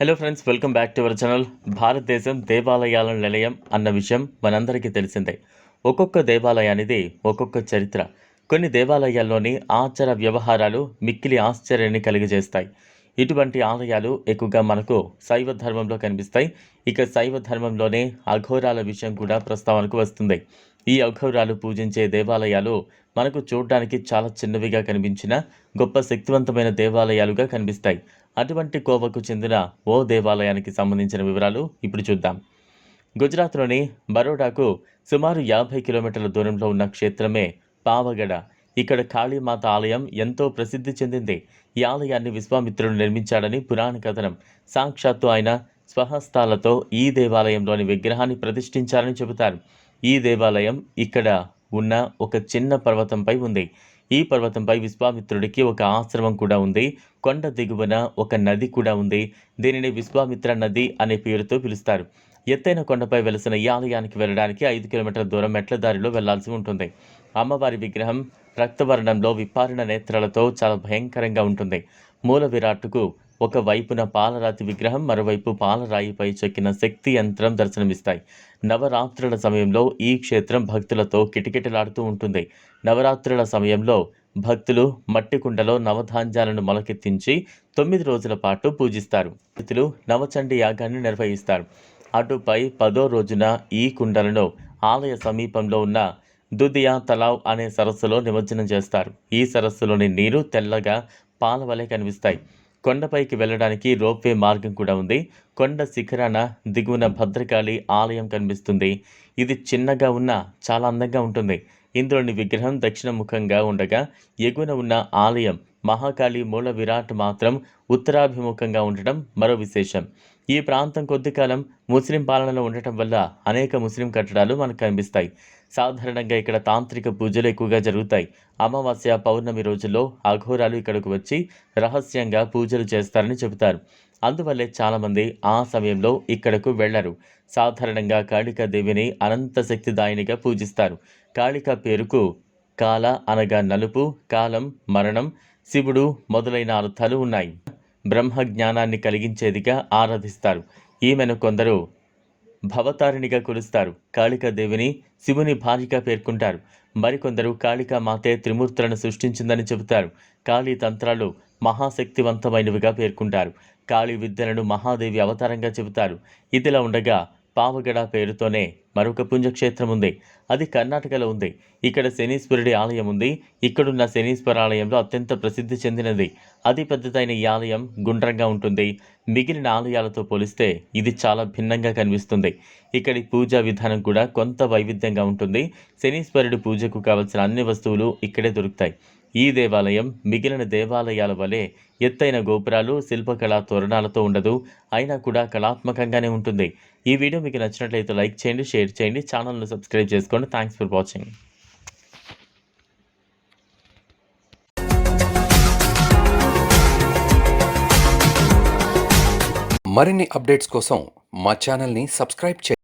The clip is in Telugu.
Hello friends welcome back to our channel భారతదేశం దేవాలయాల నిలయం అన్న విషయం మనందరికీ తెలిసిందే. ఒక్కొక్క దేవాలయానిది ఒక్కొక్క చరిత్ర. కొన్ని దేవాలయాల్లోని ఆచార వ్యవహారాలు మిక్కిలి ఆశ్చర్యాన్ని కలిగజేస్తాయి. ఇటువంటి ఆలయాలు ఎక్కువగా మనకు శైవ ధర్మంలో కనిపిస్తాయి. ఇక శైవ ధర్మంలోనే అఘోరాల విషయం కూడా ప్రస్తావనకు వస్తుంది. ఈ అఘోరాలు పూజించే దేవాలయాలు మనకు చూడడానికి చాలా చిన్నవిగా కనిపించిన గొప్ప శక్తివంతమైన దేవాలయాలుగా కనిపిస్తాయి. అటువంటి కోవకు చెందిన ఓ దేవాలయానికి సంబంధించిన వివరాలు ఇప్పుడు చూద్దాం. గుజరాత్లోని బరోడాకు సుమారు యాభై కిలోమీటర్ల దూరంలో ఉన్న క్షేత్రమే పావగడ. ఇక్కడ కాళీమాత ఆలయం ఎంతో ప్రసిద్ధి చెందింది. ఈ ఆలయాన్ని విశ్వామిత్రుడు నిర్మించాడని పురాణ కథనం. సాక్షాత్తు ఆయన స్వహస్తాలతో ఈ దేవాలయంలోని విగ్రహాన్ని ప్రతిష్ఠించారని చెబుతారు. ఈ దేవాలయం ఇక్కడ ఉన్న ఒక చిన్న పర్వతంపై ఉంది. ఈ పర్వతంపై విశ్వామిత్రుడికి ఒక ఆశ్రమం కూడా ఉంది. కొండ దిగువన ఒక నది కూడా ఉంది. దీనిని విశ్వామిత్ర నది అనే పేరుతో పిలుస్తారు. ఎత్తైన కొండపై వెలసిన ఈ ఆలయానికి వెళ్ళడానికి ఐదు కిలోమీటర్ల దూరం మెట్ల దారిలో వెళ్ళాల్సి ఉంటుంది. అమ్మవారి విగ్రహం రక్తవర్ణంలో విప్పారిన నేత్రాలతో చాలా భయంకరంగా ఉంటుంది. మూల విరాట్కు ఒక వైపున పాలరాతి విగ్రహం మరోవైపు పాలరాయిపై చెక్కిన శక్తి యంత్రం దర్శనమిస్తాయి. నవరాత్రుల సమయంలో ఈ క్షేత్రం భక్తులతో కిటకిటలాడుతూ ఉంటుంది. నవరాత్రుల సమయంలో భక్తులు మట్టి కుండలో నవధాన్యాలను మొలకెత్తించి తొమ్మిది రోజుల పాటు పూజిస్తారు. భక్తులు నవచండి యాగాన్ని నిర్వహిస్తారు. అటుపై పదో రోజున ఈ కుండలను ఆలయ సమీపంలో ఉన్న దుదియా తలావ్ అనే సరస్సులో నిమజ్జనం చేస్తారు. ఈ సరస్సులోని నీరు తెల్లగా పాల వలె కనిపిస్తాయి. కొండపైకి వెళ్ళడానికి రోప్వే మార్గం కూడా ఉంది. కొండ శిఖరాన దిగువన భద్రకాళి ఆలయం కనిపిస్తుంది. ఇది చిన్నగా ఉన్న చాలా అందంగా ఉంటుంది. ఇందులోని విగ్రహం దక్షిణముఖంగా ఉండగా ఎగువన ఉన్న ఆలయం మహాకాళి మూల విరాట్ మాత్రం ఉత్తరాభిముఖంగా ఉండటం మరో విశేషం. ఈ ప్రాంతం కొద్దికాలం ముస్లిం పాలనలో ఉండటం వల్ల అనేక ముస్లిం కట్టడాలు మనకు కనిపిస్తాయి. సాధారణంగా ఇక్కడ తాంత్రిక పూజలు ఎక్కువగా జరుగుతాయి. అమావాస్య పౌర్ణమి రోజుల్లో అఘోరాలు ఇక్కడకు వచ్చి రహస్యంగా పూజలు చేస్తారని చెబుతారు. అందువల్లే చాలామంది ఆ సమయంలో ఇక్కడకు వెళ్ళరు సాధారణంగా కాళికా దేవిని అనంత శక్తిదాయినిగా పూజిస్తారు. కాళికా పేరుకు కాల అనగా నలుపు కాలం మరణం శివుడు మొదలైన అర్థాలు ఉన్నాయి. బ్రహ్మ జ్ఞానాన్ని కలిగించేదిగా ఆరాధిస్తారు. ఈమెను కొందరు భవతారిణిగా కొలుస్తారు. కాళికాదేవిని శివుని భార్యగా పేర్కొంటారు. మరికొందరు కాళికా మాతే త్రిమూర్తులను సృష్టించిందని చెబుతారు. కాళీ తంత్రాలు మహాశక్తివంతమైనవిగా పేర్కొంటారు. కాళీ విద్యలను మహాదేవి అవతారంగా చెబుతారు. ఇదిలా ఉండగా పావగడ పేరుతోనే మరొక పుణ్యక్షేత్రం ఉంది. అది కర్ణాటకలో ఉంది. ఇక్కడ శనీశ్వరుడి ఆలయం ఉంది. ఇక్కడున్న శనీశ్వర ఆలయంలో అత్యంత ప్రసిద్ధి చెందినది. అతి పెద్దదైన ఈ ఆలయం గుండ్రంగా ఉంటుంది. మిగిలిన ఆలయాలతో పోలిస్తే ఇది చాలా భిన్నంగా కనిపిస్తుంది. ఇక్కడి పూజా విధానం కూడా కొంత వైవిధ్యంగా ఉంటుంది. శనీశ్వరుడి పూజకు కావలసిన అన్ని వస్తువులు ఇక్కడే దొరుకుతాయి. ఈ దేవాలయం మిగిలిన దేవాలయాల వలె ఎత్తైన గోపురాలు శిల్పకళా తోరణాలతో ఉండదు. అయినా కూడా కళాత్మకంగానే ఉంటుంది. ఈ వీడియో మీకు నచ్చినట్లయితే లైక్ చేయండి షేర్ చేయండి ఛానల్ను సబ్స్క్రైబ్ చేసుకోండి. థ్యాంక్స్ ఫర్ వాచింగ్ మరిన్ని అప్డేట్స్ కోసం మా ఛానల్ని సబ్స్క్రైబ్ చేయండి.